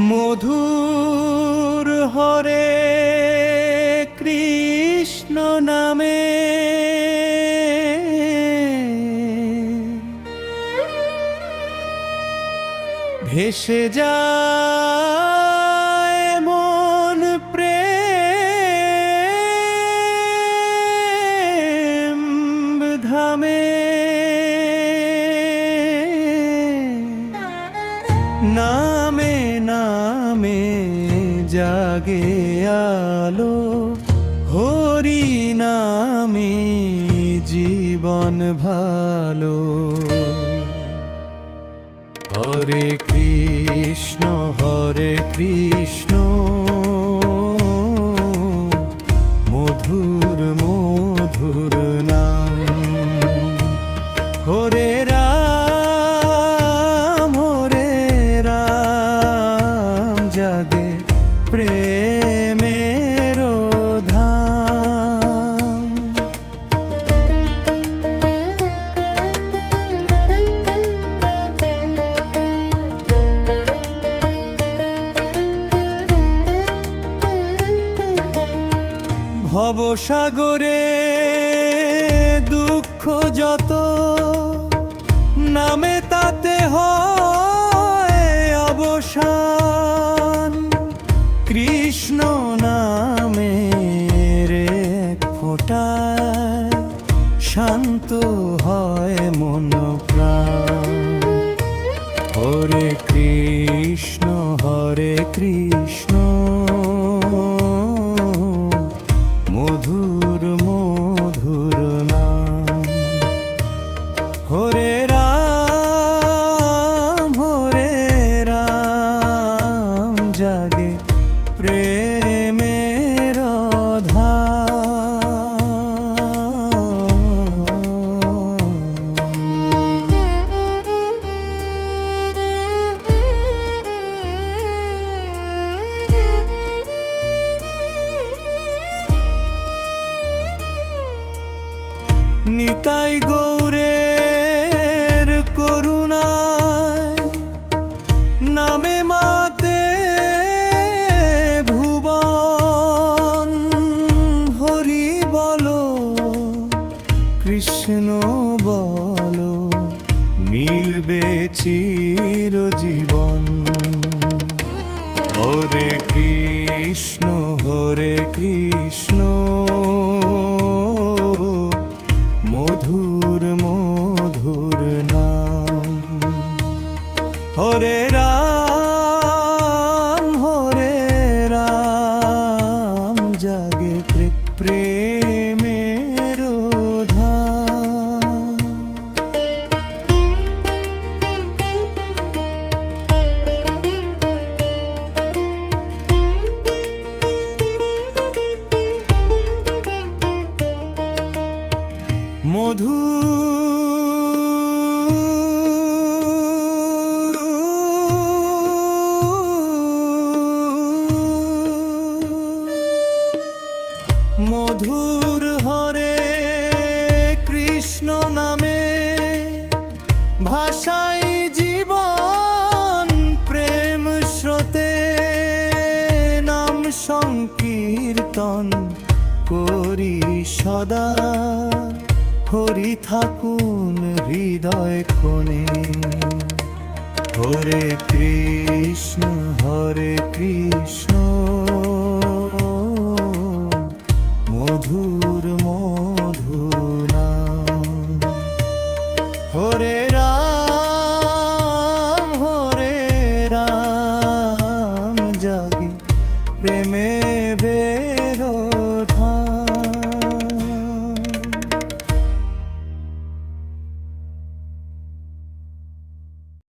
মধুর ভেসে যায় মন প্রেম ধামে। নামে নামে জাগে আলো হরি নামে জীবন ভালো। হরে কৃষ্ণ হরে কৃষ্ণ। ভবসাগরে দুঃখ যত নামে তাতে হয় অবসান। কৃষ্ণ নামে রে ফোটায় শান্ত হয় মন প্রাণ। হরে কৃষ্ণ হরে কৃষ্ণ। নিতাই গৌরের করুণায় নামে মাতে ভুবন। হরি বলো, কৃষ্ণ বলো, মিলবে চিরজীবন। হরে কৃষ্ণ হরে কৃষ্ণ। হরে রাম মধুর হরে কৃষ্ণ নামে ভাষাই জীবন প্রেম স্রোতে নাম সংকীর্তন করি সদা। হরি থাকুন হৃদয় কোণে। হরে কৃষ্ণ হরে কৃষ্ণ। হরে